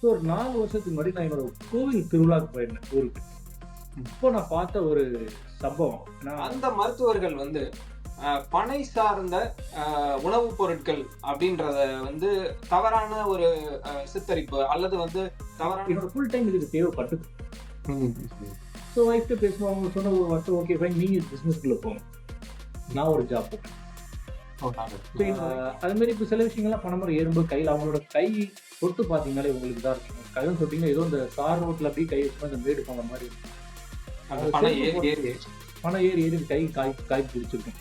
So ஒரு நாலு வருஷத்துக்கு முன்னாடி நான் என்னோட கோவில் திருவிழாக்கு போயிருந்தேன் ஊருக்கு. இப்போ நான் பார்த்த ஒரு சம்பவம். நான் அந்த மருத்துவர்கள் வந்து பனை சார்ந்த உணவுப் பொருட்கள் அப்படின்றத வந்து தவறான ஒரு சித்தரிப்பு அல்லது வந்து தவறான என்னோட ஃபுல் டைம் இதுக்கு தேவைப்பட்டது. ஸோ ஒய்ஃப்ட்டு பேசுவோம் அவங்க சொன்ன ஒரு வருஷம் ஓகே ஃபைன் நீங்கள் பிஸ்னஸ்க்குள்ளே போகணும் நான் ஒரு ஜாப் போட்டேன் அது மாதிரி இப்போ சில விஷயங்கள்லாம் பணமரம் ஏறும்போது கையில் அவங்களோட கை தொட்டு பார்த்தீங்கனாலே உங்களுக்கு தான் இருக்கும். கையில் தொட்டிங்கன்னா ஏதோ இந்த கார் ரோட்டில் அப்படியே கை வச்சு அந்த மேடு போன மாதிரி இருக்கும். பணம் ஏறி ஏறி கை காய் காய் பிடிச்சிருக்கும்.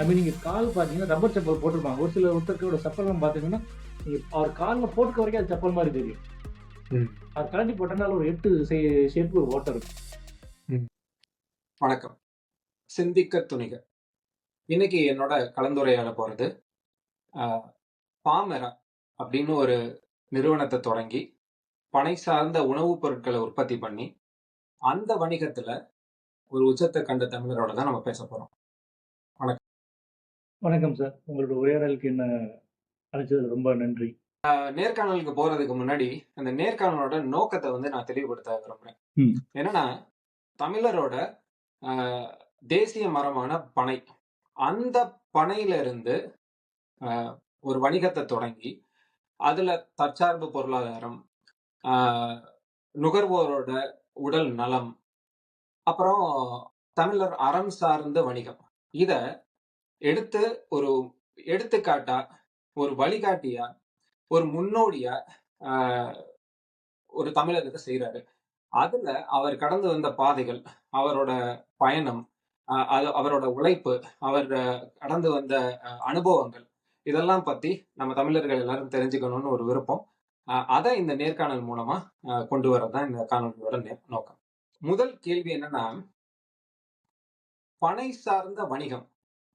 ஐ மீன் நீங்கள் கால் பார்த்தீங்கன்னா ரப்பர் செப்பல் போட்டிருப்பாங்க. ஒரு சில ஒருத்தருக்கோட செப்பல்லாம் பார்த்தீங்கன்னா நீங்கள் அவர் காலில் போட்டுக்க வரைக்கும் அது செப்பல் மாதிரி தெரியும். அது கலட்டி போட்டனால ஒரு எட்டு ஷேப்பு ஒரு ஓட்டர் இருக்கும். வணக்கம். சிந்திக்க துணிக இன்னைக்கு என்னோட கலந்துரையாட போறது ஆஹ், பாமெரா அப்படின்னு ஒரு நிறுவனத்தை தொடங்கி பனை சார்ந்த உணவுப் பொருட்களை உற்பத்தி பண்ணி அந்த வணிகத்துல ஒரு உச்சத்தை கண்ட தமிழரோட தான் நம்ம பேச போறோம். வணக்கம். சார். உங்களோட உரையாடலுக்கு என்ன அழைச்சதுல ரொம்ப நன்றி. நேர்காணலுக்கு போறதுக்கு முன்னாடி அந்த நேர்காணலோட நோக்கத்தை வந்து நான் தெளிவுபடுத்த விரும்புறேன். என்னன்னா தமிழரோட தேசிய மரமான பனை. அந்த பனையிலிருந்து ஆஹ், ஒரு வணிகத்தை தொடங்கி அதில் தற்சார்பு பொருளாதாரம் ஆஹ், நுகர்வோரோட உடல் நலம் அப்புறம் தமிழர் அறம் சார்ந்த வணிகம். இத எடுத்து ஒரு எடுத்துக்காட்டா ஒரு வழிகாட்டியா ஒரு முன்னோடியா ஆஹ், ஒரு தமிழகத்தை செய்யறாரு அதுல அவர் கடந்து வந்த பாதைகள் அவரோட பயணம் அது அவரோட உழைப்பு அவர் கடந்து வந்த அனுபவங்கள் இதெல்லாம் பத்தி நம்ம தமிழர்கள் எல்லாரும் தெரிஞ்சுக்கணும்னு ஒரு விருப்பம். அதை இந்த நேர்காணல் மூலமா கொண்டு வரதான் இந்த காணொலியோட நோக்கம். முதல் கேள்வி என்னன்னா பனை சார்ந்த வணிகம்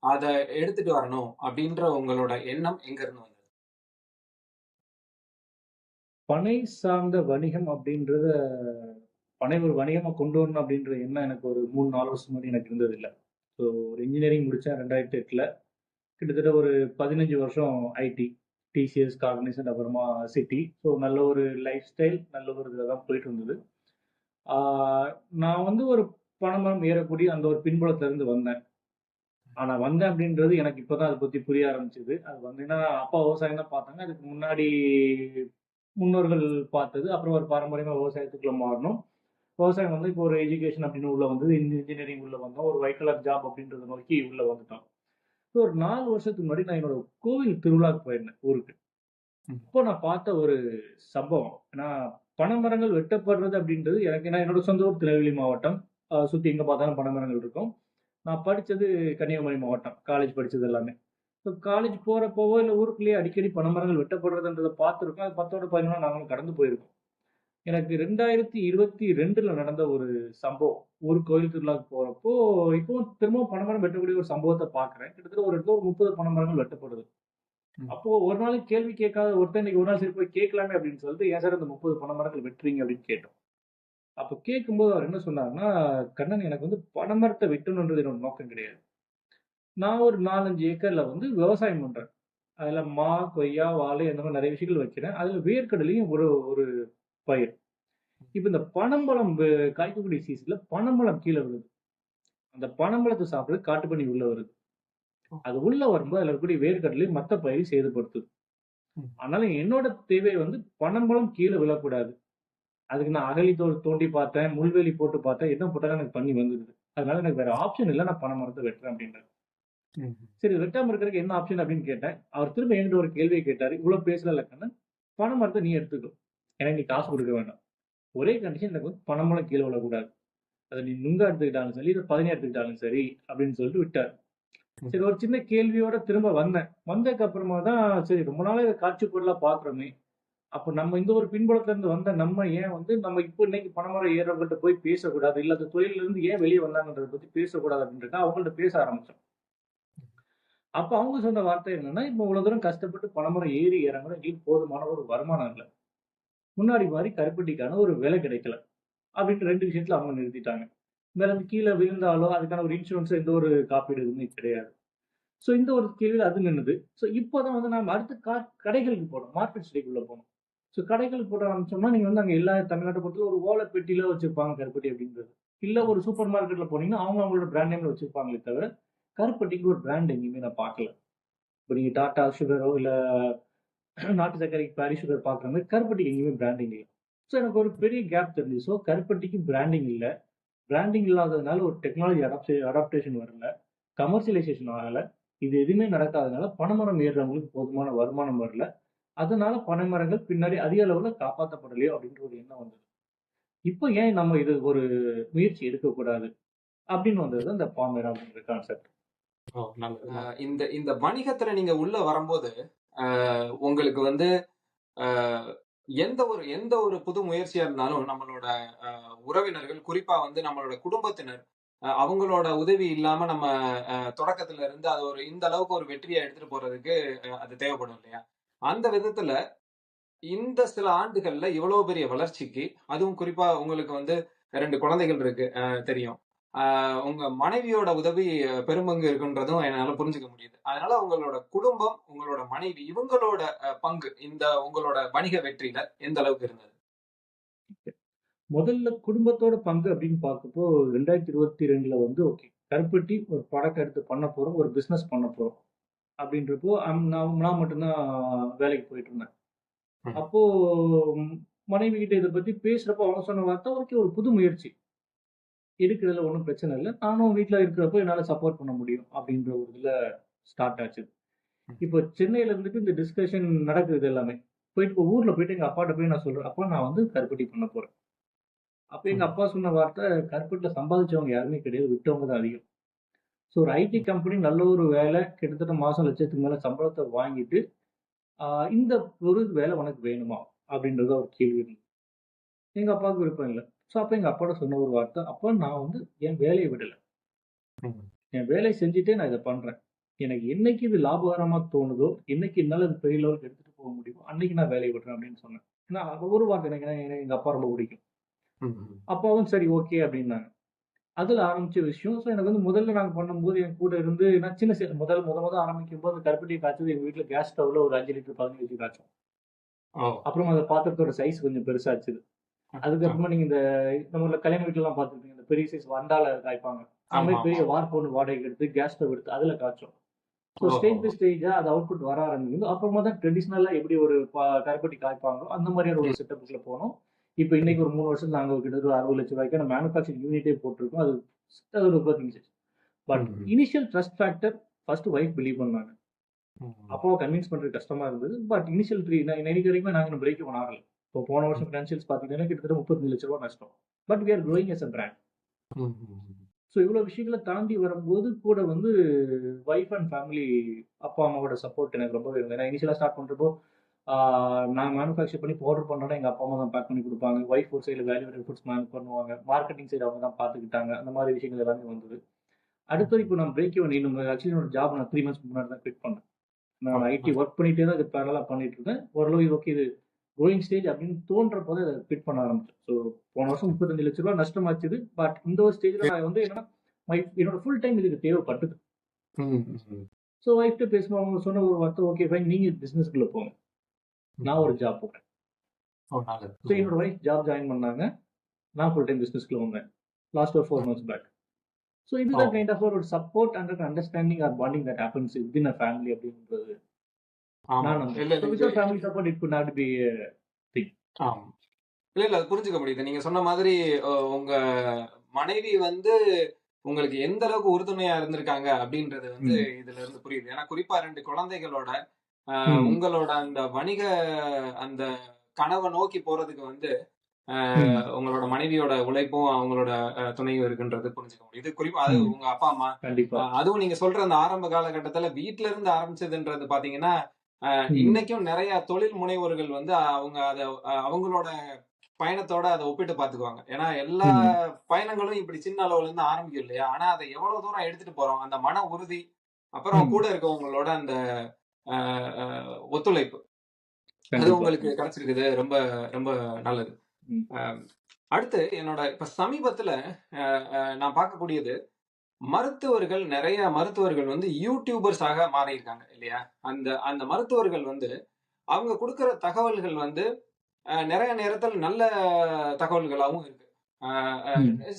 அதை எடுத்துட்டு வரணும் அப்படின்ற உங்களோட எண்ணம் எங்க இருந்து வந்தது? பனை சார்ந்த வணிகம் அப்படின்றத பனை ஒரு வணிகமாக கொண்டு வரணும் அப்படின்ற எண்ணம் எனக்கு ஒரு மூணு நாலு வருஷம் முன்னாடி எனக்கு இருந்தது இல்லை ஸோ ஒரு இன்ஜினியரிங் முடித்தேன் ரெண்டாயிரத்தி எட்டில். கிட்டத்தட்ட ஒரு பதினஞ்சு வருஷம் ஐடி டிசிஎஸ் கார்கனைசன் அப்புறமா சிட்டி ஸோ நல்ல ஒரு லைஃப் ஸ்டைல் நல்ல ஒரு இதில் தான் போயிட்டு இருந்தது. நான் வந்து ஒரு பணமரம் ஏறக்கூடிய அந்த ஒரு பின்புலத்திலேருந்து வந்தேன். ஆனால் வந்தேன் அப்படின்றது எனக்கு இப்போ தான் அதை பற்றி புரிய ஆரம்பிச்சது. அது வந்தீங்கன்னா அப்பா விவசாயம் தான் பார்த்தாங்க. அதுக்கு முன்னாடி முன்னோர்கள் பார்த்தது. அப்புறம் ஒரு பாரம்பரியமாக விவசாயத்துக்குள்ளே மாறணும். விவசாயம் வந்து இப்போ ஒரு எஜுகேஷன் அப்படின்னு உள்ள வந்தது இன்ஜினியரிங் உள்ள வந்தோம் ஒரு ஒயிட் கலர் ஜாப் அப்படின்றத நோக்கி உள்ள வந்துட்டோம் ஸோ ஒரு நாலு வருஷத்துக்கு முன்னாடி நான் என்னோட கோவில் திருவிழாக்கு போயிருந்தேன் ஊருக்கு. இப்போ நான் பார்த்த ஒரு சம்பவம். ஏன்னா பனைமரங்கள் வெட்டப்படுறது அப்படின்றது எனக்கு நான் என்னோட சொந்த ஊர் திருநெல்வேலி மாவட்டம். சுத்தி எங்க பார்த்தாலும் பனைமரங்கள் இருக்கும். நான் படிச்சது கன்னியாகுமரி மாவட்டம் காலேஜ் படிச்சது எல்லாமே. ஸோ காலேஜ் போறப்போவோ இல்லை ஊருக்குள்ளேயே அடிக்கடி பனைமரங்கள் வெட்டப்படுறதுன்றதை பார்த்துருக்கோம். அது பத்தோட பதினொன்று நாங்களும் கடந்து போயிருக்கோம். எனக்கு ரெண்டாயிரத்தி இருபத்தி ரெண்டுல நடந்த ஒரு சம்பவம். ஒரு கோயில் திருவிழாக்கு போறப்போ இப்போ திரும்பவும் பனைமரம் வெட்டக்கூடிய ஒரு சம்பவத்தை பார்க்கிறேன். கிட்டத்தட்ட ஒரு இடத்துல ஒரு முப்பது பனைமரங்கள் வெட்டப்படுது. அப்போ ஒரு நாளைக்கு கேள்வி கேட்காத ஒருத்தன் இன்னைக்கு ஒரு நாள் சரி போய் கேட்கலாமே அப்படின்னு சொல்லிட்டு ஏன் சார் இந்த முப்பது பனைமரங்கள் வெட்டுறீங்க? அப்படின்னு கேட்டோம். அப்போ கேட்கும்போது அவர் என்ன சொன்னார்னா கண்ணன் எனக்கு வந்து பனைமரத்தை வெட்டணுன்றது என்னோட நோக்கம் கிடையாது. நான் ஒரு நாலஞ்சு ஏக்கர்ல வந்து விவசாயம் பண்றேன். அதுல மா கொய்யா வாழை அந்த மாதிரி நிறைய விஷயங்கள் வைக்கிறேன். அதுல வேர்க்கடலையும் ஒரு ஒரு பயிர் இப்ப இந்த பனம்பழம் காய்க்கக்கூடிய சீசன்ல பனம்பழம் கீழே விழுது. அந்த பனம்பழத்தை சாப்பிடுறது காட்டுப்பண்ணி உள்ள வருது. அது உள்ள வரும்போது அதுல இருக்கக்கூடிய வேர்க்கடலையும் மத்த பயிரை சேதப்படுத்துது. ம். அதனால என்னோட தேவை வந்து பனம்பழம் கீழே விழக்கூடாது. அதுக்கு நான் அகழி தோ தோண்டி பார்த்தேன் முள்வேலி போட்டு பார்த்தேன் என்ன போட்டாலும் எனக்கு பண்ணி வந்துடுது. அதனால எனக்கு வேற ஆப்ஷன் இல்லை நான் பனை மரத்தை வெட்டுறேன் அப்படின்றது சரி வெட்டாம இருக்கிறதுக்கு என்ன ஆப்ஷன் அப்படின்னு கேட்டேன். அவர் திரும்ப என்கிட்ட ஒரு கேள்வியை கேட்டாரு. இவ்வளவு பேசல கண்ணன் பனை மரத்தை நீ எடுத்துக்கோ. எனக்கு நீ காசு கொடுக்க வேண்டாம். ஒரே கண்டிஷன் எனக்கு வந்து பணமெல்லாம் கீழே விழக்கூடாது. அதை நீ நுங்கா எடுத்துக்கிட்டாலும் சரி இல்லை பதினே எடுத்துக்கிட்டாலும் சரி அப்படின்னு சொல்லிட்டு விட்டார். சரி ஒரு சின்ன கேள்வியோட திரும்ப வந்தேன். வந்ததுக்கு அப்புறமா தான் சரி ரொம்ப நாளா காட்சி பொருளா பாக்குறோமே அப்போ நம்ம இந்த ஒரு பின்புலத்துல இருந்து வந்த நம்ம ஏன் வந்து நம்ம இப்போ இன்னைக்கு பணமரம் ஏறவங்கள்ட்ட போய் பேசக்கூடாது இல்ல அந்த தொழில இருந்து ஏன் வெளியே வந்தாங்கன்றத பத்தி பேசக்கூடாது அப்படின்றத அவங்கள்ட்ட பேச ஆரம்பிச்சோம். அப்ப அவங்க சொன்ன வார்த்தை என்னன்னா இப்போ இவ்வளவு தூரம் கஷ்டப்பட்டு பணமரம் ஏறி இறங்கணும் எங்களுக்கு போதுமான ஒரு வருமானம் இல்லை. முன்னாடி மாதிரி கருப்பட்டிக்கான ஒரு விலை கிடைக்கல. அப்படின்ட்டு ரெண்டு விஷயத்துல அவங்க நிறுத்திட்டாங்க. மேலும் கீழே விழுந்தாலோ அதுக்கான ஒரு இன்சூரன்ஸ் எந்த ஒரு காப்பீடு எதுவுமே கிடையாது. ஸோ இந்த ஒரு கேள்வியில் அது நின்றுது ஸோ இப்போ தான் வந்து நம்ம அடுத்து கா கடைகளுக்கு போனோம் மார்க்கெட் ஸ்டேக்குள்ளே போனோம் ஸோ கடைகளுக்கு போட ஆரம்பிச்சோம்னா நீங்கள் வந்து அங்கே எல்லா தமிழ்நாட்டை பொறுத்தவரை ஒரு ஓலை பெட்டியில் வச்சுருப்பாங்க கருப்பட்டி அப்படின்றது. இல்லை ஒரு சூப்பர் மார்க்கெட்டில் போனீங்கன்னா அவங்க அவங்களோட பிராண்ட் நேமில் வச்சுருப்பாங்களே தவிர கருப்பட்டிக்கு ஒரு பிராண்ட் எங்கேயுமே நான் பார்க்கல. இப்போ நீங்கள் டாட்டா சுகரோ இல்லை நாட்டு சர்க்கரைக்கு பாரி சுகர் பார்க்குற மாதிரி கருப்பட்டிக்கு எங்கேயுமே பிராண்டிங் இல்லை. ஸோ எனக்கு ஒரு பெரிய கேப் தெரிஞ்சு ஸோ கருப்பட்டிக்கு பிராண்டிங் இல்லை. பிராண்டிங் இல்லாததுனால ஒரு டெக்னாலஜி அடாப்டே அடாப்டேஷன் வரல. கமர்ஷியலைசேஷன் ஆகல. இது எதுவுமே நடக்காதனால பனைமரம் ஏறுறவங்களுக்கு போதுமான வருமானம் வரல. அதனால பனைமரங்கள் பின்னாடி அதிக அளவுல காப்பாற்றப்படலையோ அப்படின்ற ஒரு எண்ணம் வந்தது. இப்போ ஏன் நம்ம இது ஒரு முயற்சி எடுக்கக்கூடாது? அப்படின்னு வந்தது அந்த பாமேரா அப்படின்ற கான்செப்ட் இந்த இந்த வணிகத்துல நீங்க உள்ள வரும்போது உங்களுக்கு வந்து எந்த ஒரு எந்த ஒரு புது முயற்சியா இருந்தாலும் நம்மளோட அஹ், உறவினர்கள் குறிப்பா வந்து நம்மளோட குடும்பத்தினர் அஹ், அவங்களோட உதவி இல்லாம நம்ம அஹ், தொடக்கத்துல இருந்து அது ஒரு இந்த அளவுக்கு ஒரு வெற்றியை எடுத்துட்டு போறதுக்கு அஹ், அது தேவைப்படும் இல்லையா? அந்த விதத்துல இந்த சில ஆண்டுகள்ல இவ்வளவு பெரிய வளர்ச்சிக்கு அதுவும் குறிப்பா உங்களுக்கு வந்து ரெண்டு குழந்தைகள் இருக்கு அஹ், தெரியும். உங்க மனைவியோட உதவி பெரும்பங்கு இருக்குன்றதும் என்னால புரிஞ்சுக்க முடியுது. அதனால உங்களோட குடும்பம் உங்களோட மனைவி இவங்களோட பங்கு இந்த உங்களோட வணிக வெற்றியில எந்த அளவுக்கு இருந்தது? முதல்ல குடும்பத்தோட பங்கு அப்படின்னு பார்க்கப்போ ரெண்டாயிரத்தி இருபத்தி ரெண்டுல வந்து ஓகே கருப்பட்டி ஒரு ப்ராடக்ட் எடுத்து பண்ண போறோம் ஒரு பிசினஸ் பண்ண போறோம். அப்படின்றப்போ நான் நான் மட்டும்தான் வேலைக்கு போயிட்டு இருந்தேன். அப்போ மனைவி கிட்ட இதை பத்தி பேசுறப்போ அவங்க சொன்ன வார்த்தை ஓகே ஒரு புது முயற்சி. எடுக்கிறதுல ஒன்றும் பிரச்சனை இல்லை. நானும் வீட்டில் இருக்கிறப்போ என்னால் சப்போர்ட் பண்ண முடியும் அப்படின்ற ஒரு இதில் ஸ்டார்ட் ஆச்சு. இப்போ சென்னையில இருந்துட்டு இந்த டிஸ்கஷன் நடக்குது எல்லாமே. போயிட்டு இப்போ ஊர்ல போயிட்டு எங்க அப்பாட்ட போய் நான் சொல்றேன். அப்பா நான் வந்து கருப்பட்டி பண்ண போறேன். அப்ப எங்க ம். அப்பா சொன்ன வார்த்தை கருப்பட்டில சம்பாதிச்சவங்க யாருமே கிடையாது. விட்டவங்க தான் அதிகம். ஸோ ஒரு ஐடி கம்பெனி நல்ல ஒரு வேலை கிட்டத்தட்ட மாசம் லட்சத்துக்கு மேல சம்பளத்தை வாங்கிட்டு இந்த ஒரு வேலை உனக்கு வேணுமா? அப்படின்றத ஒரு கேள்வி இருந்தது. எங்க அப்பாவுக்கு விருப்பம் இல்லை. ஸோ அப்ப எங்க அப்பாட்ட சொன்ன ஒரு வார்த்தை அப்போ நான் வந்து என் வேலையை விடல. என் வேலையை செஞ்சுட்டே நான் இதை பண்றேன். எனக்கு என்னைக்கு இது லாபகரமா தோணுதோ என்னைக்கு என்னால இது பெரிய லெவலுக்கு எடுத்துட்டு போக முடியுமோ அன்னைக்கு நான் வேலையை விடுறேன் அப்படின்னு சொன்னேன். ஏன்னா அது ஒரு வார்த்தை எனக்கு எனக்கு எங்க அப்பா ரொம்ப பிடிக்கும். அப்பாவும் சரி ஓகே அப்படின்னாங்க. அதுல ஆரம்பிச்ச விஷயம் ஸோ எனக்கு வந்து முதல்ல நாங்க பண்ணும்போது என் கூட இருந்து நான் சின்ன சி- முதல் முத முத ஆரம்பிக்கும் போது கருப்பட்டி காய்ச்சது எங்க வீட்டுல கேஸ் ஸ்டவ்ல ஒரு அஞ்சு லிட்டர் பதினஞ்சு லிட்டர் காய்ச்சோம். அப்புறம் அந்த பாத்திரத்தோட சைஸ் கொஞ்சம் பெருசாச்சுது. அதுக்கப்புறமா நீங்க இந்த நம்ம கல்யாண வீட்டுல எல்லாம் பாத்துருப்பீங்க இந்த பெரிய சைஸ் வண்டால காய்ப்பாங்க. அந்த பெரிய. வார்ப்பு ஒன்று வாடகைக்கு எடுத்து கேஸ் ஸ்டவ் எடுத்து அதுல காய்ச்சோம். ஸோ. ஸ்டேஜ் பை ஸ்டேஜா அது அவுட்புட் வர ஆரம்பிக்குது. அப்புறமா தான் ட்ரெடிஷ்னலா எப்படி ஒரு கருப்பட்டி காய்ப்பாங்களோ அந்த மாதிரியான ஒரு செட்டப்புக்குள்ள போனோம். இப்போ இன்னைக்கு ஒரு மூணு வருஷம் நாங்க கிட்டத்தட்ட ஒரு அறுபது லட்சம் ரூபாய்க்கான மேனுஃபேக்சரிங் யூனிட்டே போட்டிருக்கோம். அது ஒரு working but. Initial trust factor first wife believe பண்ணாங்க ம். அப்பாவை கன்வின்ஸ் பண்றது கஷ்டமா இருந்தது. பட் இனிஷியல் த்ரீ இன்னைக்கு வரைக்கும் நாங்க பிரேக் ஒன் ஆகல. இப்போ போன வருஷம் ஃபினான்ஷியல்ஸ் பார்த்தீங்கன்னா கிட்டத்தட்ட முப்பத்தஞ்சு லட்ச ரூபா நஷ்டம். But as a brand. ம், ம், ம். ஸோ இவ்வளோ விஷயங்களை தாண்டி வரும்போது கூட வந்து ஒய்ஃப் அண்ட் ஃபேமிலி அப்பா அம்மாவோட சப்போர்ட் எனக்கு ரொம்பவே இருந்தது. ஏன்னா இனிஷியலாக ஸ்டார்ட் பண்ணுறப்போ நான் மேனுஃபேக்சர் பண்ணி ஆர்டர் பண்ணுறேன்னா எங்கள் அப்பா அம்மா தான் பேக் பண்ணி கொடுப்பாங்க. ஒய்ஃப் ஒரு சைடில் வேல்யூ ஃபுட்ஸ் மேன் பண்ணுவாங்க. மார்க்கெட்டிங் சைடு அவங்க தான் பார்த்துக்கிட்டாங்க. அந்த மாதிரி விஷயங்கள் எல்லாமே வந்தது. அடுத்தது இப்போ நான் பிரேக் இவன் இன்னும் ஆக்சுவலி என்னோட ஜாப் நான் த்ரீ மந்த்ஸ் முன்னாடி தான் குவிட் பண்ணேன். நான் ஐடி ஒர்க் பண்ணிட்டே தான் இது பேரலாக பண்ணிட்டு இருந்தேன். ஓரளவு ஓகே இது. கோயிங் ஸ்டேஜ் அப்படின்னு தோன்றப்போ தான் இதை குவிட் பண்ண ஆரம்பிச்சேன். ஸோ போன வருஷம் முப்பத்தஞ்சு லட்ச ரூபா நஷ்டமாச்சுது. பட் இந்த ஒரு ஸ்டேஜில் நான் வந்து என்னன்னா என்னோட ஃபுல் டைம் இதுக்கு தேவைப்பட்டது. ஸோ ஒய்ஃப்ட்ட பேசும்போது அவங்க சொன்ன ஒரு வார்த்தை ஓகே ஃபைன் நீங்க பிசினஸ்க்குள்ள போங்க. நான் ஒரு ஜாப் போகிறேன். ஸோ என்னோட ஒய்ஃப் ஜாப் ஜாயின் பண்ணாங்க. நான் ஃபுல் டைம் பிசினஸ்க்குள்ள வந்தேன். லாஸ்ட் ஒரு ஃபோர் மந்த்ஸ் பேக் ஸோ இதுதான். கைண்ட் ஆஃப் ஒரு support and understanding or bonding that happens within a family அப்படின்றது. Family support it good not be ஆமா. இல்ல இல்ல புரிஞ்சுக்க முடியுது நீங்க சொன்ன மாதிரி உங்க மனைவி வந்து உங்களுக்கு எந்த அளவுக்கு உறுதுணையா இருந்திருக்காங்க அப்படின்றது வந்து இதுல இருந்து புரியுது ஏன்னா குறிப்பா ரெண்டு குழந்தைகளோட. உங்களோட அந்த வணிக அந்த கனவை நோக்கி போறதுக்கு வந்து உங்களோட மனைவியோட உழைப்பும் அவங்களோட துணையும் இருக்குன்றது புரிஞ்சுக்க முடியுது இது குறிப்பா அது. உங்க அப்பா அம்மா கண்டிப்பா அதுவும் நீங்க சொல்ற அந்த ஆரம்ப காலகட்டத்துல வீட்ல இருந்து ஆரம்பிச்சதுன்றது பாத்தீங்கன்னா. இன்னைக்கும் நிறைய தொழில் முனைவோர்கள் வந்து அவங்க அத அவங்களோட பயணத்தோட அதை ஒப்பிட்டு பாத்துக்குவாங்க. ஏன்னா எல்லா பயணங்களும் இப்படி சின்ன அளவுல இருந்து ஆரம்பிக்கும் இல்லையா? ஆனா அதை எவ்வளவு தூரம் எடுத்துட்டு போறோம் அந்த மன உறுதி அப்புறம். கூட இருக்கவங்களோட அந்த ஒத்துழைப்பு. அது. உங்களுக்கு கிடைச்சிருக்குது ரொம்ப ரொம்ப நல்லது. அடுத்து என்னோட இப்ப சமீபத்துல நான் பார்க்கக்கூடியது மருத்துவர்கள் நிறைய மருத்துவர்கள் வந்து யூடியூபர்ஸாக மாறி இருக்காங்க இல்லையா? அந்த அந்த மருத்துவர்கள் வந்து அவங்க கொடுக்கிற தகவல்கள் வந்து நிறைய நேரத்தில் நல்ல தகவல்களாகவும் இருக்கு.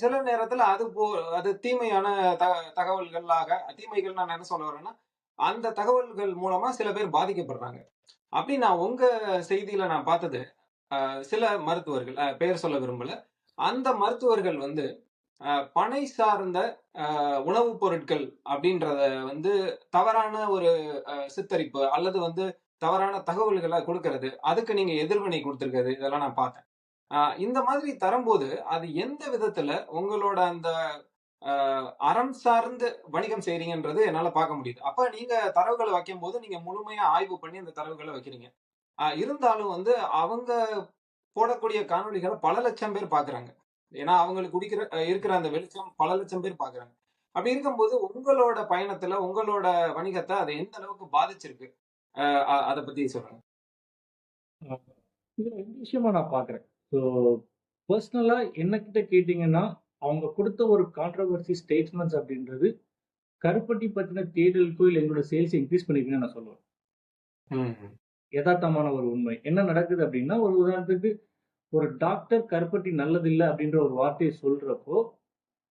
சில நேரத்துல அது போ அது தீமையான த தகவல்களாக தீமைகள் நான் என்ன சொல்ல வரேன்னா அந்த தகவல்கள் மூலமா சில பேர் பாதிக்கப்படுறாங்க. அப்படி நான் உங்க செய்தியில நான் பார்த்தது சில மருத்துவர்கள் பெயர் சொல்ல விரும்பல. அந்த மருத்துவர்கள் வந்து பனை சார்ந்த உணவுப் பொருட்கள் அப்படின்றத வந்து தவறான ஒரு சித்தரிப்பு அல்லது வந்து தவறான தகவல்களை கொடுக்கறது அதுக்கு நீங்க எதிர்வினை கொடுத்துருக்கிறது இதெல்லாம் நான் பார்த்தேன். இந்த மாதிரி தரும்போது அது எந்த விதத்துல உங்களோட அந்த அறம் சார்ந்து வணிகம் செய்றீங்கன்றது என்னால பார்க்க முடியுது. அப்ப நீங்க தரவுகளை வைக்கும் போது நீங்க முழுமையா ஆய்வு பண்ணி அந்த தரவுகளை வைக்கிறீங்க. இருந்தாலும் வந்து அவங்க போடக்கூடிய காணொளிகளை பல லட்சம் பேர் பாக்குறாங்க ஏன்னா அவங்களுக்கு குடிக்கிற இருக்கிற அந்த வெளிச்சம் பல லட்சம் பேர் பாக்குறாங்க அப்படி இருக்கும்போது உங்களோட பயணத்துல உங்களோட வணிகத்தை அது எந்த அளவுக்கு பாதிச்சிருக்கு? அதை பத்தி சொல்லுங்க. இதுல ரெண்டு விஷயமா நான் பாக்குறேன் ஸோ பர்சனலா என்னகிட்ட கேட்டீங்கன்னா அவங்க கொடுத்த ஒரு கான்ட்ரவர்சி ஸ்டேட்மெண்ட்ஸ் அப்படின்றது கருப்பட்டி பத்தின தேடலுக்கோ இல்லை எங்களோட சேல்ஸ் இன்க்ரீஸ் பண்ணிருக்குன்னு நான் சொல்லுவேன். யதார்த்தமான ஒரு உண்மை. என்ன நடக்குது அப்படின்னா ஒரு உதாரணத்துக்கு ஒரு டாக்டர் கருப்பட்டி நல்லதில்லை அப்படின்ற ஒரு வார்த்தையை சொல்றப்போ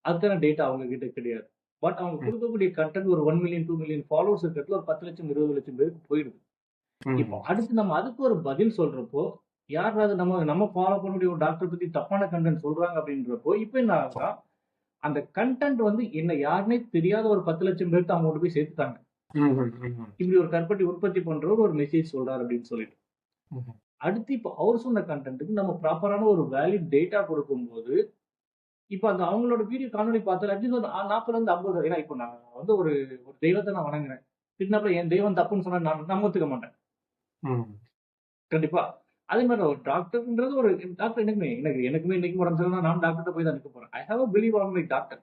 அதுக்கான டேட்டா அவங்க கிட்ட கிடையாது. பட் அவங்க. கொடுக்கக்கூடிய கண்டென்ட் ஒரு one million two million followers இருக்கிறதுல ஒரு பத்து லட்சம் இருபது லட்சம் பேருக்கு போயிடுது. இப்போ அடுத்து நம்ம அதுக்கு ஒரு பதில் சொல்றப்போ யாராவது நம்ம நம்ம ஃபாலோ பண்ணக்கூடிய ஒரு டாக்டர் பத்தி தப்பான கண்டென்ட் சொல்றாங்க அப்படின்றப்போ இப்போ என்ன ஆகுதுன்னா அந்த கண்டென்ட் வந்து என்ன யாருன்னே தெரியாத ஒரு பத்து லட்சம் பேர்த்து அவங்க கொண்டு போய் சேர்த்துட்டாங்க. இப்படி ஒரு கருப்பட்டி உற்பத்தி பண்றவர் ஒரு மெசேஜ் சொல்றாரு அப்படின்னு சொல்லிட்டு. அடுத்து இப்போ அவர் சொன்ன கண்டென்ட்டுக்கு நம்ம ப்ராப்பரான ஒரு வேலிட் டேட்டா கொடுக்கும்போது இப்போ அந்த அவங்களோட வீடியோ காணொலி பார்த்தால அட்லீஸ்ட் ஒரு நாற்பதுல இருந்து ஐம்பது ஏன்னா இப்போ நான் வந்து ஒரு ஒரு தெய்வத்தை நான் வணங்குறேன். கிட்னாப்ல என் தெய்வம் தப்புன்னு சொன்னா நான் நான் ஒத்துக்க மாட்டேன். கண்டிப்பா. அதே மாதிரி ஒரு டாக்டர்ன்றது ஒரு டாக்டர் எனக்குமே எனக்கு எனக்குமே இன்னைக்கு உடம்பு சரியில்லை நான் டாக்டர் போய் தான் நிற்க போறேன். I have believe on my doctor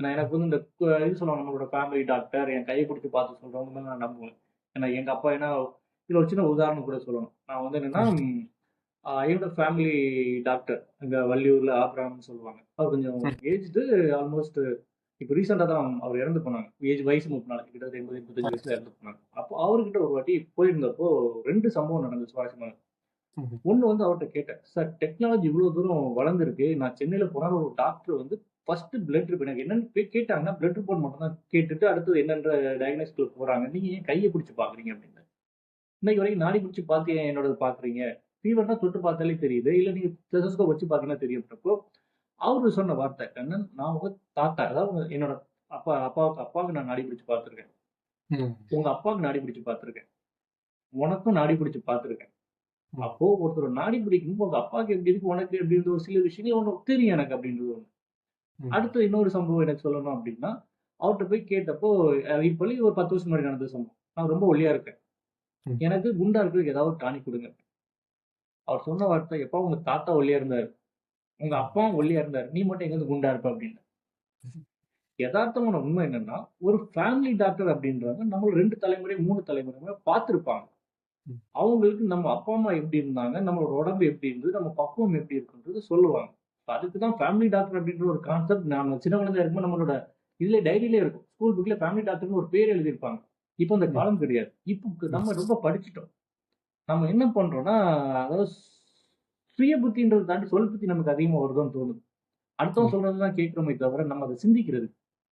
நான் எனக்கு வந்து இந்த இது சொல்லுவாங்க நம்மளோட ஃபேமிலி டாக்டர் என் கையை பிடிச்சி பார்த்து சொல்றவங்க மேல நான் நம்புவேன். ஏன்னா எங்க அப்பா என்ன இதுல ஒரு சின்ன உதாரணம் கூட சொல்லணும். நான் வந்து என்னன்னா என்னோட ஃபேமிலி டாக்டர் அங்க வள்ளியூர்ல ஆப்ராம்னு சொல்லுவாங்க. அவர் கொஞ்சம் ஏஜ்டு ஆல்மோஸ்ட் இப்போ ரீசெண்டாக தான் அவர் இறந்து போனாங்க. ஏஜ் வயசு முப்பது நாளைக்கு கிட்ட எண்பது எண்பத்தஞ்சு வயசுல இறந்து போனாங்க. அப்போ அவர்கிட்ட ஒரு வாட்டி போயிருந்தப்போ ரெண்டு சம்பவம் நடந்தது சுவாரஸ்யமான ஒண்ணு வந்து அவர்கிட்ட கேட்டேன் சார் டெக்னாலஜி இவ்வளவு தூரம் வளர்ந்துருக்கு. நான் சென்னையில போனா ஒரு டாக்டர் வந்து ஃபர்ஸ்ட் பிளட் ரிப்போர்ட் எனக்கு என்னன்னு கேட்டாங்கன்னா பிளட் ரிப்போர்ட் மட்டும் தான் கேட்டுட்டு அடுத்தது என்னன்ற டயக்னோஸ்க்கு போறாங்க. நீங்க ஏன் கையை பிடிச்சி பாக்குறீங்க அப்படின்னு. இன்னைக்கு வரைக்கும் நாடி பிடிச்சி பார்த்து என்னோட பாக்குறீங்க ஃபீவர்னா தொட்டு பார்த்தாலே தெரியுது. இல்ல நீங்க ஸ்டெதஸ்கோப் வச்சு பாத்தீங்கன்னா தெரியும்ன்றப்போ அவரு சொன்ன வார்த்தை கண்ணன் நான் உங்க தாத்தா அதாவது என்னோட அப்பா அப்பாவுக்கு அப்பாவுக்கு நான் நாடி பிடிச்சு பார்த்திருக்கேன். உங்க அப்பாவுக்கு நாடி பிடிச்சு பார்த்திருக்கேன். உனக்கும் நாடி பிடிச்சு பார்த்திருக்கேன். அப்போ ஒருத்தர் நாடி பிடிக்கும் உங்க அப்பாவுக்கு எப்படி இருக்கு உனக்கு எப்படின்ற ஒரு சில விஷயங்கள் ஒன்று தெரியும் எனக்கு அப்படின்றது ஒண்ணு. அடுத்து இன்னொரு சம்பவம் எனக்கு சொல்லணும் அப்படின்னா அவர்கிட்ட போய் கேட்டப்போ அஹ் இப்போ ஒரு பத்து வருஷம் முன்னாடி நடந்த சம்பவம். நான் ரொம்ப ஒல்லியா இருக்கேன். ம். எனக்கு குண்டா இருக்கிறதுக்கு ஏதாவது டானிக் கொடுங்க. அவர் சொன்ன வார்த்தை எப்போ உங்க தாத்தா ஒல்லியா இருந்தாரு. உங்க அப்பாவும் ஒல்லியா இருந்தாரு. நீ மட்டும் எங்க இருந்து குண்டா இருப்ப அப்படின்னு. யதார்த்தமான உண்மை என்னன்னா ஒரு ஃபேமிலி டாக்டர் அப்படின்றவங்க நம்ம ரெண்டு தலைமுறை மூணு தலைமுறை பார்த்திருப்பாங்க. ம். அவங்களுக்கு நம்ம அப்பா அம்மா எப்படி இருந்தாங்க நம்மளோட உடம்பு எப்படி இருந்தது நம்ம பக்குவம் எப்படி இருக்குன்றது சொல்லுவாங்க. அதுக்கு தான் ஃபேமிலி டாக்டர் அப்படின்ற ஒரு கான்செப்ட் நம்ம சின்ன குழந்தையா இருக்கும்போது நம்மளோட இதுல டைரியிலே இருக்கும். ஸ்கூல் புக்ல ஃபேமிலி டாக்டர்னு ஒரு பேர் எழுதியிருப்பாங்க. இப்போ அந்த காலம் கிடையாது. இப்போ நம்ம ரொம்ப படிச்சிட்டோம். நம்ம என்ன பண்றோம்னா அதாவது சுய புத்தின்றதை தாண்டி சொல் புத்தி நமக்கு அதிகமா வருதோன்னு தோணுது. அடுத்தவங்க சொல்றதுதான் கேட்கிறோமே தவிர நம்ம அதை சிந்திக்கிறது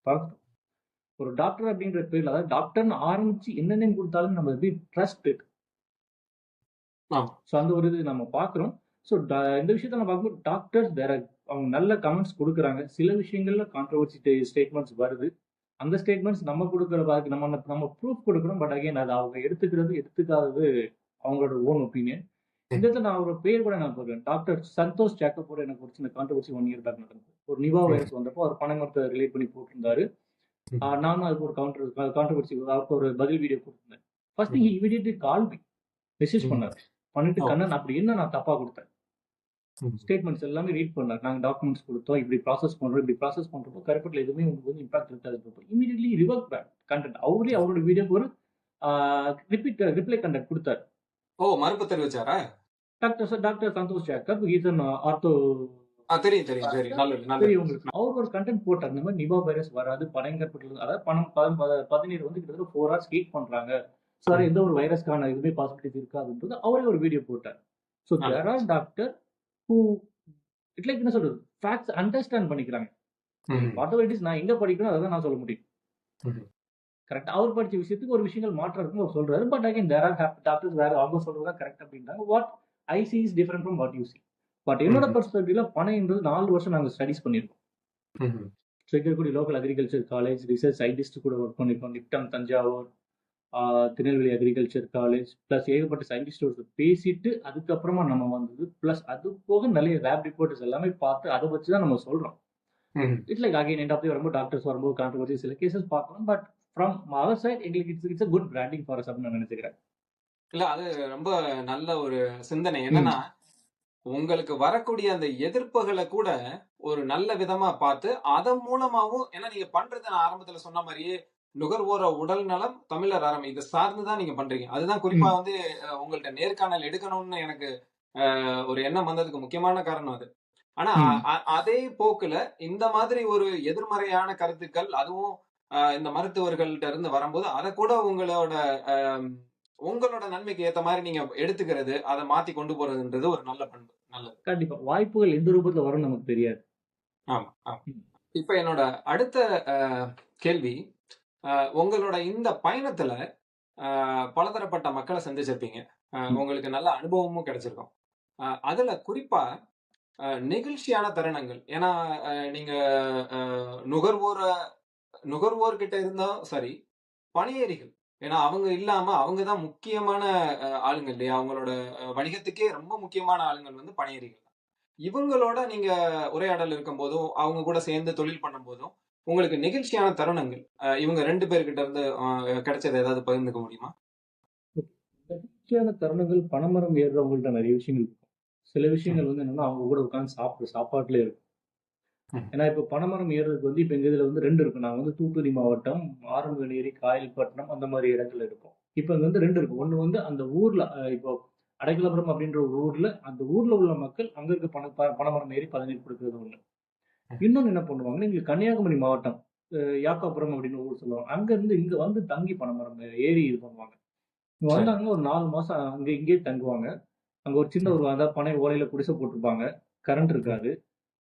பழக்கம் ஒரு டாக்டர் அப்படின்ற பேர்ல அதாவது டாக்டர்னு ஆரம்பிச்சு என்னென்ன கொடுத்தாலும் நம்ம எப்படி ட்ரஸ்ட். ஸோ அந்த ஒரு இது நம்ம பார்க்குறோம். ஸோ இந்த விஷயத்த நம்ம பார்க்கும்போது டாக்டர்ஸ் வேற அவங்க நல்ல கமெண்ட்ஸ் கொடுக்குறாங்க. சில விஷயங்கள்ல கான்ட்ரவர்சி ஸ்டேட்மெண்ட்ஸ் வருது. அந்த ஸ்டேட்மெண்ட்ஸ் நம்ம கொடுக்குற பாருக்கு நம்ம நம்ம ப்ரூஃப் கொடுக்கணும். பட் அகைன் அது அவங்க எடுத்துக்கிறது எடுத்துக்காதது அவங்களோட ஓன் ஒப்பீனியன் இந்த இடத்துல நான் ஒரு பேர் கூட நான் போடுறேன் டாக்டர் சந்தோஷ் ஜாக்கப்போட எனக்கு ஒரு சின்ன கான்ட்ரவர்சி ஒன் இயர் பேக் நடந்தது. ஒரு நிவா வைரஸ் வந்தப்போ அவர் பணமரத்தை ரிலேட் பண்ணி போட்டிருந்தாரு. நானும் அதுக்கு ஒரு கவுண்டர் கான்ட்ரவர்சி அவருக்கு ஒரு பதில் video கொடுத்திருந்தேன். First thing immediately call me. Message. பண்ணாரு. பண்ணிட்டு. கண்ணன் அப்படி என்ன நான் தப்பா கொடுத்தேன். ஸ்டேட்மெண்ட்ஸ் எல்லாமே ரீட் பண்ணார் நாங்க டாக்குமெண்ட்ஸ் கொடுத்தோம். இப்படி ப்ராசஸ் பண்றோம். இப்படி ப்ராசஸ் பண்றப்போ கருப்பட்டில் எதுவுமே உங்களுக்கு வந்து இம்பாக்ட் இருக்காது இமீடியட்லி ரிவர்க் பேக் கண்டென்ட் அவரே அவரோட வீடியோக்கு ஒரு ரிப்பீட் ரிப்ளை கண்டென்ட் கொடுத்தாரு. ஓ மறுப்பு தெரிவிச்சாரா? Doctor doctor Santosh Jacob is an ortho தெரியும் தெரியும் தெரியும். உங்களுக்கு. அவர் ஒரு கண்டென்ட் போட்டார். இந்த மாதிரி நிபா வைரஸ் வராது பனங்கற்பட்டு அதாவது பணம் பதினேழு வந்து கிட்டத்தட்ட ஃபோர் ஹவர்ஸ் ஹீட் பண்றாங்க. சார் எந்த ஒரு வைரஸ்க்கான இதுவுமே பாசிபிலிட்டிஸ் இருக்காதுன்றது அவரே ஒரு வீடியோ போட்டார். So. There are doctor who it like என்ன சொல்றது? ஃபேக்ட்ஸ் அண்டர்ஸ்டாண்ட் பண்ணிக்கிறாங்க. வாட் எவர் இட் இஸ் நான் எங்க படிக்கணும் அதை நான் சொல்ல முடியும். கரெக்ட் அவர் படிச்ச விஷயத்துக்கு ஒரு விஷயங்கள் மாற்றம் இருக்குன்னு அவர் சொல்றாரு. But again there are doctors வேற அவங்க சொல்றதா கரெக்ட் அப்படின்றாங்க. What I see is different from what you see but என்னோட. பெர்ஸ்பெக்டிவ்ல பனைன்றது நாலு வருஷம் நாங்கள் ஸ்டடிஸ் பண்ணியிருக்கோம். ஸோ இருக்கக்கூடிய local agriculture college research scientist கூட ஒர்க் பண்ணியிருக்கோம். NIFTEM Thanjavur Tirunelveli agriculture college plus ஏகப்பட்ட சயின்டிஸ்டோட பேசிட்டு அதுக்கப்புறமா நம்ம வந்தது ப்ளஸ் அது போக நிறைய லேப் ரிப்போர்ட்ஸ் எல்லாமே பார்த்து அதை வச்சு தான் நம்ம சொல்றோம். It's like again end of the வரும்போது டாக்டர்ஸ் வரும்போது கான்ட்ரவர்சி சில கேசஸ் பார்க்கணும் பட் ஃப்ரம் அவர் சைட் எங்களுக்கு it's it's good branding for us அப்படின்னு நான் நினைச்சுக்கிறேன். இல்ல அது ரொம்ப நல்ல ஒரு சிந்தனை. என்னன்னா உங்களுக்கு வரக்கூடிய அந்த எதிர்ப்புகளை கூட ஒரு நல்ல விதமா பார்த்து அதன் மூலமாவும் ஏன்னா நீங்க பண்றது நான் ஆரம்பத்துல சொன்ன மாதிரியே நுகர்வோர உடல் நலம் தமிழர் அறம். இதை சார்ந்துதான் நீங்க பண்றீங்க. அதுதான் குறிப்பா வந்து உங்கள்ட்ட நேர்காணல் எடுக்கணும்னு எனக்கு ஒரு எண்ணம் வந்ததுக்கு முக்கியமான காரணம் அது. ஆனா அதே போக்குல இந்த மாதிரி ஒரு எதிர்மறையான கருத்துக்கள் அதுவும் இந்த மருத்துவர்கள்ட்ட இருந்து வரும்போது அதை கூட உங்களோட உங்களோட நன்மைக்கு ஏத்த மாதிரி நீங்க எடுத்துக்கிறது அதை மாத்தி கொண்டு போறதுன்றது ஒரு நல்ல பண்பு. நல்லது. கண்டிப்பா. வாய்ப்புகள் எந்த ரூபத்துல வரும்னு நமக்கு தெரியாது. ஆமா ஆமா. இப்ப என்னோட அடுத்த கேள்வி உங்களோட இந்த பயணத்துல பலதரப்பட்ட மக்களை சந்திச்சிருப்பீங்க. உங்களுக்கு நல்ல அனுபவமும் கிடைச்சிருக்கும். அதுல குறிப்பா நெகிழ்ச்சியான தருணங்கள். ஏன்னா நீங்க நுகர்வோர நுகர்வோர்கிட்ட இருந்தாலும் சரி பணியேறிகள். ஏன்னா அவங்க இல்லாம அவங்க தான் முக்கியமான அஹ், ஆளுங்க இல்லையா? அவங்களோட வணிகத்துக்கே ரொம்ப முக்கியமான ஆளுங்கள் வந்து பணியேறிகள் இவங்களோட நீங்க உரையாடல் இருக்கும் போதும் அவங்க கூட சேர்ந்து தொழில் பண்ணும் போதும் உங்களுக்கு நெகிழ்ச்சியான தருணங்கள் இவங்க ரெண்டு பேர்கிட்ட இருந்து கிடைச்சது ஏதாவது பகிர்ந்துக்க முடியுமா? முக்கியமான தருணங்கள் பணமரம் ஏறுறவங்கள்ட்ட நிறைய விஷயங்கள் இருக்கும். சில விஷயங்கள் வந்து என்னன்னா அவங்க கூட உட்காந்து சாப்பிட்ற சாப்பாட்டுல இருக்கும். ஏன்னா இப்போ பணமரம் ஏறுறதுக்கு வந்து இப்போ எங்க இதுல வந்து ரெண்டு இருக்கு. நாங்க வந்து தூத்துக்குடி மாவட்டம் ஆரம்பநேரி காயல்பட்டினம் அந்த மாதிரி இடங்கள்ல இருக்கோம். இப்போ இங்க வந்து ரெண்டு இருக்கு. ஒண்ணு வந்து அந்த ஊர்ல இப்போ அடைக்கலபுரம் அப்படின்ற ஒரு ஊர்ல அந்த ஊர்ல உள்ள மக்கள் அங்க இருக்க பண ப- பனைமரம் ஏறி பதநீர் கொடுக்கறது ஒண்ணு இன்னொன்னு என்ன பண்ணுவாங்கன்னா எங்களுக்கு கன்னியாகுமரி மாவட்டம் யாக்காபுரம் அப்படின்னு ஊர் சொல்லுவாங்க. அங்க இருந்து இங்க வந்து தங்கி பனைமரம் ஏறி இது பண்ணுவாங்க. இங்க வந்தாங்கன்னா ஒரு நாலு மாசம் அங்க இங்கேயே தங்குவாங்க. அங்க ஒரு சின்ன ஒரு அதாவது பனை ஓலையில குடிசை போட்டிருப்பாங்க. கரண்ட் இருக்காது.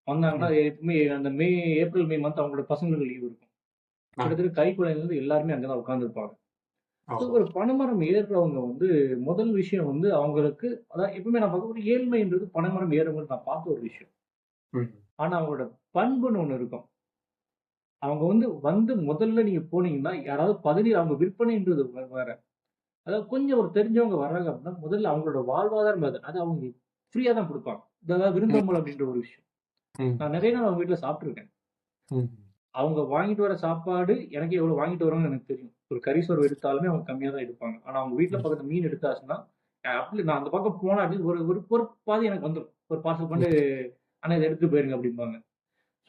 வந்தாங்கன்னா எப்பவுமே அந்த மே ஏப்ரல் மே மந்த் அவங்களோட பசங்களுக்கு லீவ் இருக்கும். கிட்டத்தட்ட கை குழந்தைல இருந்து எல்லாருமே அங்கதான் உட்காந்துருப்பாங்க ஓ. ஒரு பனைமரம் ஏறுறவங்க வந்து முதல் விஷயம் வந்து அவங்களுக்கு அதாவது எப்பவுமே நான் பார்க்க ஒரு ஏழ்மைன்றது பனைமரம் ஏறுறவங்களுக்கு நான் பார்த்த ஒரு விஷயம். ஆனா அவங்களோட பண்புன்னு ஒண்ணு இருக்கும். அவங்க வந்து வந்து முதல்ல நீங்க போனீங்கன்னா யாராவது பதவியில் அவங்க விற்பனைன்றது வேற அதாவது கொஞ்சம் ஒரு தெரிஞ்சவங்க வர்றாங்க அப்படின்னா முதல்ல அவங்களோட வாழ்வாதாரம் அது. அது அவங்க ஃப்ரீயா தான் கொடுப்பாங்க. அதாவது விருந்தோம்பல் அப்படின்ற ஒரு விஷயம். நான் நிறைய நாள் அவங்க வீட்டுல சாப்பிட்டுருக்கேன். அவங்க வாங்கிட்டு வர சாப்பாடு எனக்கு எவ்வளவு வாங்கிட்டு வராங்கன்னு எனக்கு தெரியும். ஒரு கறி சோறு எடுத்தாலுமே அவங்க கம்மியா தான் எடுப்பாங்க. ஆனா அவங்க வீட்டுல பக்கத்து மீன் எடுத்தாச்சுன்னா அப்படி நான் அந்த பக்கம் போனா அப்படி ஒரு ஒரு ஒரு பாதி எனக்கு வந்துடும் ஒரு பார்சல் பண்ணி ஆனா இதை எடுத்து போயிருங்க அப்படிம்பாங்க.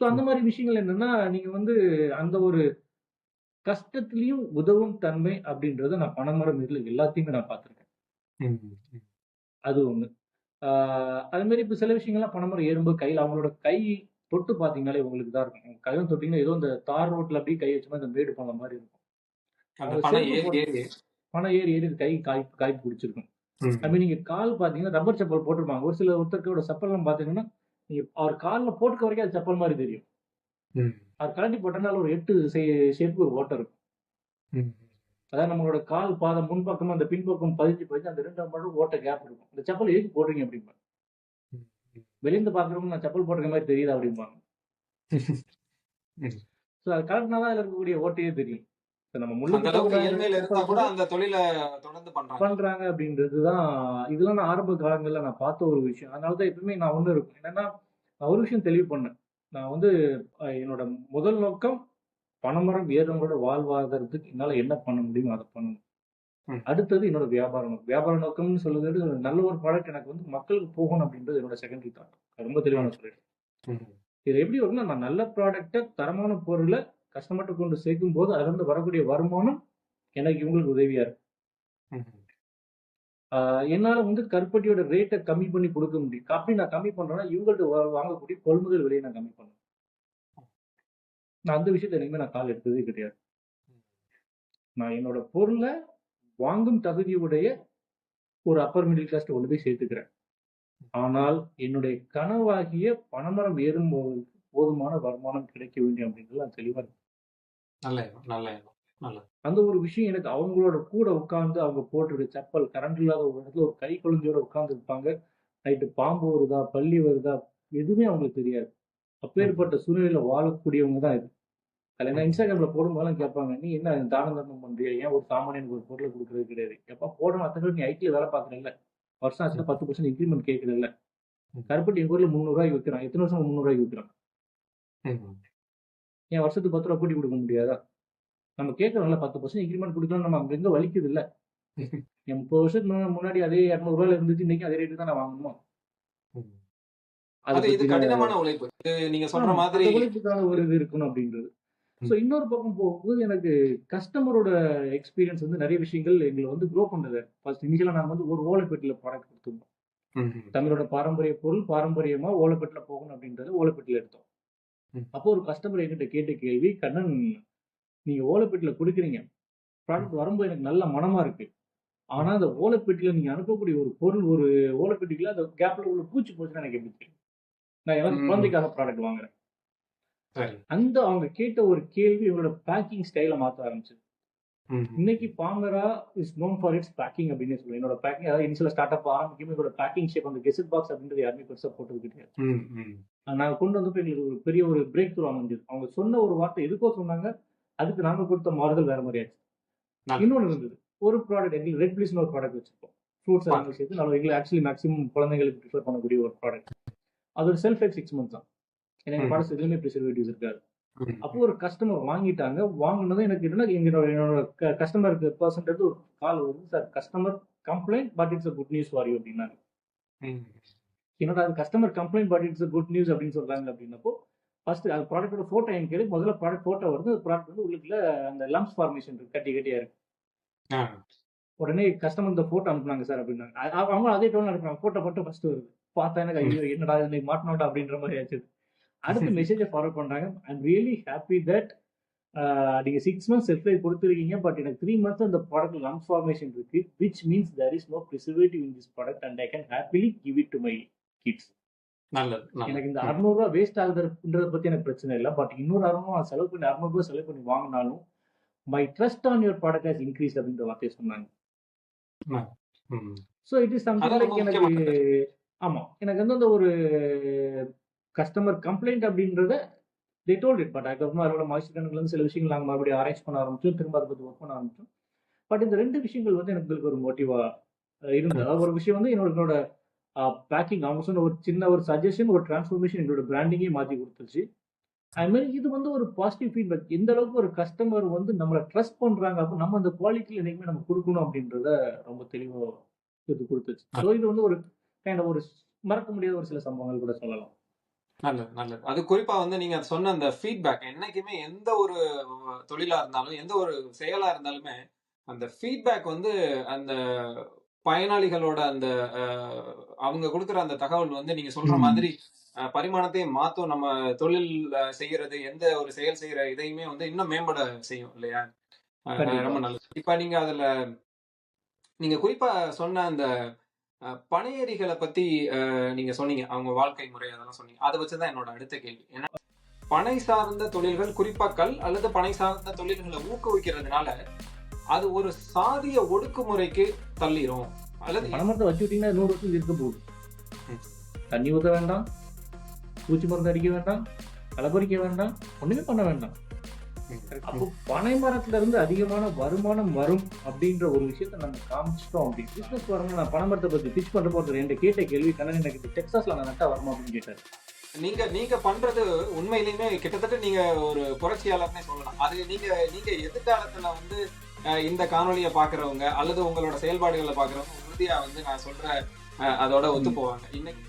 ஸோ அந்த மாதிரி விஷயங்கள் என்னன்னா நீங்க வந்து அந்த ஒரு கஷ்டத்துலயும் உதவும் தன்மை அப்படின்றத நான் பணமரம் இதுல எல்லாத்தையுமே நான் பார்த்திருக்கேன். அது ஒண்ணு. அது மாதிரி இப்ப சில விஷயங்கள்லாம் பணமரம் ஏறும்போது கையில அவங்களோட கை தொட்டு பாத்தீங்கன்னாலே உங்களுக்கு தான் இருக்கும். கையில தொட்டீங்கன்னா ஏதோ இந்த தார் ரோட்ல அப்படியே கை வச்ச மாதிரி இந்த மேடு பண்ண மாதிரி இருக்கும். பணம் ஏறி ஏறி. பணம் ஏறி ஏறி கை காய் காய் பிடிச்சிருக்கும். மீன் நீங்க கால் பாத்தீங்கன்னா ரப்பர் செப்பல் போட்டிருப்பாங்க. ஒரு சில ஒருத்தருக்கோட செப்பல்லாம் பாத்தீங்கன்னா நீங்க அவர் கால்ல போட்டுக்க வரைக்கும் அது செப்பல் மாதிரி தெரியும். அது கழட்டி போட்டனால ஒரு எட்டு ஷேப்புக்கு ஒரு ஓட்டை இருக்கும். அதாவது நம்மளோட கால் பாதம் முன்பக்கமும் அந்த பின்பக்கம் பதிஞ்சு பதிஞ்சு அந்த ரெண்டு மட்டும் ஓட்ட கேப் இருக்கும் இந்த செப்பல் எதுக்கு போடுறீங்க அப்படிம்பாங்க. வெளியிருந்து பாக்குறவங்க நான் செப்பல் போட்டிருக்க மாதிரி தெரியுதா அப்படிம்பாங்க. ஸோ அது கரெக்டாக தான் இருக்கக்கூடிய ஓட்டையே தெரியும் நம்ம பண்றாங்க. பண்றாங்க அப்படின்றது தான் இதெல்லாம் நான் ஆரம்ப காலங்கள்ல நான் பார்த்த ஒரு விஷயம். அதனால தான் எப்பவுமே நான் ஒண்ணு இருக்கும். என்னன்னா ஒரு விஷயம் தெளிவு பண்ணேன். நான் வந்து என்னோட முதல் நோக்கம் பணமரம் ஏறவங்களோட வாழ்வாதாரத்துக்கு என்னால என்ன பண்ண முடியுமோ அதை பண்ணணும். அடுத்தது என்னோட வியாபார நோக்கம் வியாபார நோக்கம்னு சொல்லுறது நல்ல ஒரு ப்ராடக்ட் எனக்கு வந்து மக்களுக்கு போகணும் அப்படின்றது என்னோட செகண்டரி தாட் ரொம்ப தெளிவான சொல்லிட்டேன் ம். இது எப்படி வரும்னா நான் நல்ல ப்ராடக்ட்டை தரமான பொருளை கஸ்டமர்கிட்ட கொண்டு சேர்க்கும் போது அதுல இருந்து வரக்கூடிய வருமானம் எனக்கு இவங்களுக்கு உதவியா இருக்கும் என்னால வந்து கருப்பட்டியோட ரேட்டை கம்மி பண்ணி கொடுக்க முடியும். அப்படி நான் கம்மி பண்றேன்னா இவங்கள்ட்ட வாங்கக்கூடிய கொள்முதல் விலையை நான் கம்மி பண்ணுவேன் நான் அந்த விஷயத்தை என்னைக்குமே நான் கால் எடுத்ததே கிடையாது. நான் என்னோட பொருளை வாங்கும் தகுதியுடைய ஒரு அப்பர் மிடில் கிளாஸ் கொண்டு போய் சேர்த்துக்கிறேன். ஆனால் என்னுடைய கனவாகிய பனைமரம் ஏறும்போது போதுமான வருமானம் கிடைக்க வேண்டும் அப்படின்றது நான் தெளிவா இருக்கேன். நல்ல எண்ணம் நல்ல எண்ணம் நல்லது. அந்த ஒரு விஷயம் எனக்கு அவங்களோட கூட உட்கார்ந்து அவங்க போட்டிருக்க செப்பல் கரண்ட் இல்லாத ஒரு இடத்துல ஒரு கை குழந்தையோட உட்கார்ந்து இருப்பாங்க. நைட்டு பாம்பு வருதா பள்ளி வருதா எதுவுமே அவங்களுக்கு தெரியாது. அப்பேற்பட்ட சூழ்நிலையில வாழக்கூடியவங்க தான் இது. அதில் என்ன இன்ஸ்டாகிராம்ல போடும்போதெல்லாம் கேட்பாங்க நீ என்ன தானம் தர்மம் பண்றியா? ஏன் ஒரு சாமானியனுக்கு ஒரு பொருளை கொடுக்கறது கிடையாது? எப்ப போடணும் அத்தனை நீ ஐடியில் வேலை பார்க்கறல்ல. வருஷம் ஆச்சுன்னா பத்து பர்சன்ட் இன்க்ரிமெண்ட் கேட்கறதில்ல கருப்பட்டி எங்க ஊர்ல முந்நூறுவாய்க்கு விற்கிறான். எத்தனை வருஷம் முந்நூறுவாய்க்கு விற்கிறான். என் வருஷத்துக்கு பத்து ரூபா கூட்டி கொடுக்க முடியாதா? நம்ம கேட்கறோம்ல பத்து பர்சன்ட் இன்க்ரிமெண்ட் கொடுக்கலாம் நம்ம அங்க எங்க வலிக்குது இல்ல? என் முப்பது வருஷத்துக்கு முன்ன- முன்னாடி அதே இரநூறு ரூபாயில இருந்துச்சு இன்னைக்கு அதே ரேட்டு தான் நான் வாங்கணுமா. அது இது கடினமான உழைப்பு. நீங்க சொல்ற மாதிரி உழைப்புக்கான ஒரு இது இருக்கணும் அப்படின்றது. ஸோ இன்னொரு பக்கம் போகும்போது எனக்கு கஸ்டமரோட எக்ஸ்பீரியன்ஸ் வந்து நிறைய விஷயங்கள் எங்களை வந்து க்ரோ பண்ணது ஃபர்ஸ்ட் இனிஷியலாக நாங்கள் வந்து ஒரு ஓலைப்பெட்டியில் ப்ராடக்ட் கொடுத்துருந்தோம். தமிழோட பாரம்பரிய பொருள் பாரம்பரியமா ஓலைப்பெட்டில் போகணும் அப்படின்றத ஓலைப்பெட்டியில் எடுத்தோம். அப்போ ஒரு கஸ்டமர் என்கிட்ட கேட்ட கேள்வி கண்ணன் நீங்க ஓலைப்பெட்டியில் கொடுக்குறீங்க ப்ராடக்ட் வரும்போது எனக்கு நல்ல மனமா இருக்கு. ஆனா அந்த ஓலைப்பெட்டியில் நீங்க அனுப்பக்கூடிய ஒரு பொருள் ஒரு ஓலைப்பெட்டிக்குள்ள அந்த கேப்ல உள்ள பூச்சி போச்சுன்னா எனக்கு எப்படி தெரியும்? நான் எனக்கு ம். குழந்தைக்காக ப்ராடக்ட் வாங்குறேன். அந்த அவங்க கேட்ட ஒரு கேள்வி இவங்களோட பேக்கிங் ஸ்டைல மாத்த ஆரம்பிச்சு. இன்னைக்கு Pamara is known for its packing அப்படின்னு சொல்லுவேன் என்னோட பேக்கிங் அதாவது இனிஷியல் ஸ்டார்ட் அப் ஆரம்பிக்கும் என்னோட பேக்கிங் ஷேப் அந்த கெசட் பாக்ஸ் அப்படின்றது யாருமே பெருசா போட்டது கிடையாது ம், ம். நாங்க கொண்டு வந்தப்போ எங்களுக்கு ஒரு பெரிய ஒரு பிரேக் த்ரூ அமைஞ்சது அவங்க சொன்ன ஒரு வார்த்தை எதுக்கோ சொன்னாங்க அதுக்கு நாங்க கொடுத்த மாறுதல் வேற மாதிரி ஆச்சு. இன்னொன்று இருந்தது ஒரு ப்ராடக்ட் எங்களுக்கு ரெட் பிளிஸ்னு ஒரு ப்ராடக்ட் வச்சிருப்போம் ஃப்ரூட்ஸ் எல்லாம் சேர்த்து நம்ம எங்களுக்கு ஆக்சுவலி மேக்ஸிமம் குழந்தைங்களுக்கு ப்ரிஃபர் பண்ணக்கூடிய ஒரு ப்ராடக்ட் அது ஒரு செல்ஃப் லைஃப் சிக்ஸ் மந்த்ஸ் தான் ஏன்னா ம். ப்ராடக்ட்ஸ் எதுவுமே ப்ரிசர்வேட்டிவ்ஸ் இருக்காது. அப்போ ஒரு கஸ்டமர் வாங்கிட்டாங்க. வாங்கினதும் எனக்கு என்னன்னா எங்களோட என்னோட கஸ்டமருக்கு பர்சன்ட் ஒரு கால் வருது. Sir customer complaint but it's good news for you அப்படின்னாங்க. என்னோட அது customer complaint but it's good news அப்படின்னு சொல்றாங்க அப்படின்னப்போ ஃபர்ஸ்ட் அது ப்ராடக்ட்டோட ஃபோட்டோ எனக்கு கேளு முதல்ல ப்ராடக்ட் ஃபோட்டோ வருது. அந்த ப்ராடக்ட் வந்து உள்ளுக்குள்ள அந்த லம்ஸ் ஃபார்மேஷன் இருக்கு. கட்டி கட்டியா இருக்கு. உடனே கஸ்டமர் இந்த ஃபோட்டோ அனுப்புனாங்க சார் அப்படின்னாங்க. அ- அ- அவங்க அதே டோன் அனுப்புறாங்க. ஃபோட்டோ மட்டும் ஃபர்ஸ்ட் வருது. பார்த்தா எனக்கு ஐயோ என்னடா இன்னைக்கு மாட்டணும்டா அப்படின்ற மாதிரி ஆச்சு. அடுத்த மெசேஜை ஃபார்வர்ட் பண்றாங்க. ஐம் ரியலி ஹாப்பி தட் நீங்க சிக்ஸ் மந்த்ஸ் செல்ஃப் கொடுத்துருக்கீங்க பட் எனக்கு த்ரீ மந்த்ஸ் அந்த ப்ராடக்ட் லம்ஸ் ஃபார்மேஷன் இருக்கு which means there is no preservative in this product and I can happily give it to my kids நல்லது எனக்கு இந்த அறுநூறுவா waste ஆகுதுன்றத பத்தி எனக்கு பிரச்சனை இல்லை பட் இன்னொரு அறுநூறுவா செலவு பண்ணி அறுநூறுவா செலவு பண்ணி வாங்கினாலும் my trust on your product has increase அப்படின்ற வார்த்தையை சொன்னாங்க. So it is something like எனக்கு முக்கியமானது. ஆமா எனக்கு வந்து அந்த ஒரு கஸ்டமர் கம்ப்ளைண்ட் அப்படின்றத தே டோல்ட் இட் பட் அதுக்கப்புறமா அதோட மாய்ஸ்டர் இருந்து சில விஷயங்கள் நாங்கள் மறுபடியும் அரேஞ்ச் பண்ண ஆரம்பிச்சோம். திரும்ப அதை பற்றி ஒர்க் பண்ண ஆரம்பிச்சோம். பட் இந்த ரெண்டு விஷயங்கள் வந்து எனக்கு ஒரு மோட்டிவா இருந்தது. ஒரு விஷயம் வந்து என்னோட என்னோட பேக்கிங் அவங்க சொன்ன ஒரு சின்ன ஒரு சஜஷன் ஒரு டிரான்ஸ்ஃபர்மேஷன் எங்களோட பிராண்டிங்கே மாற்றி கொடுத்துருச்சு அது மாதிரி இது வந்து ஒரு பாசிட்டிவ் ஃபீட்பேக் எந்த அளவுக்கு ஒரு கஸ்டமர் வந்து நம்மளை ட்ரஸ்ட் பண்றாங்க அப்போ நம்ம அந்த குவாலிட்டியில் என்னைக்குமே நம்ம கொடுக்கணும் அப்படின்றத ரொம்ப தெளிவாக இது கொடுத்துச்சு. ஸோ இது வந்து ஒரு கைண்ட் ஒரு மறக்க முடியாத ஒரு சில சம்பவங்கள் கூட சொல்லலாம். நல்லது நல்லது அது குறிப்பா வந்து நீங்க சொன்ன அந்த ஃபீட்பேக் என்னைக்குமே எந்த ஒரு தொழிலா இருந்தாலும் எந்த ஒரு செயலா இருந்தாலுமே அந்த ஃபீட்பேக் வந்து அந்த பயனாளிகளோட அந்த அவங்க கொடுக்குற அந்த தகவல் வந்து நீங்க சொல்ற. மாதிரி அஹ், பரிமாணத்தை மாத்தும் நம்ம தொழில் செய்யறது எந்த ஒரு செயல் செய்யற இதையுமே வந்து இன்னும் மேம்பட செய்யும் இல்லையா. ரொம்ப நல்லது இப்ப நீங்க அதுல நீங்க குறிப்பா சொன்ன அந்த பனையேறிகளை பத்தி நீங்க சொன்னீங்க. அவங்க வாழ்க்கை முறை அதெல்லாம் சொன்னீங்க. அதை வச்சுதான் என்னோட அடுத்த கேள்வி. ஏன்னா பனை சார்ந்த தொழில்கள் குறிப்பா கல் அல்லது பனை சார்ந்த தொழில்களை ஊக்குவிக்கிறதுனால அது ஒரு சாதிய ஒடுக்குமுறைக்கு தள்ளிரும். அல்லது பணமரத்தை வச்சு விட்டீங்கன்னா நூறு வருஷம் இருக்க போகுது. தண்ணி ஊற்ற வேண்டாம். பூச்சி மருந்து அடிக்க வேண்டாம். களைபறிக்க வேண்டாம். ஒண்ணுமே பண்ண வேண்டாம். அப்போ பனை மரத்துல இருந்து அதிகமான வருமானம் வரும் அப்படின்ற ஒரு விஷயத்த நம்ம காமிச்சிட்டோம் அப்படி. பிசினஸ் வரணும் நான் பனை மரத்தை பத்தி பிச் பண்ற போறது என்கிட்ட கேட்ட கேள்வி கண்ணன் எனக்கு டெக்ஸாஸ்ல நான் நட்டா வருமா அப்படின்னு கேட்டாரு. நீங்க நீங்க பண்றது உண்மையிலுமே கிட்டத்தட்ட நீங்க ஒரு புரட்சியாளர்னே சொல்லலாம். அது நீங்க நீங்க எதிர்காலத்துல வந்து இந்த காணொலியை பாக்குறவங்க அல்லது உங்களோட செயல்பாடுகளை பாக்குறவங்க உறுதியா வந்து நான் சொல்ற அதோட ஒத்து போவாங்க. இன்னைக்கு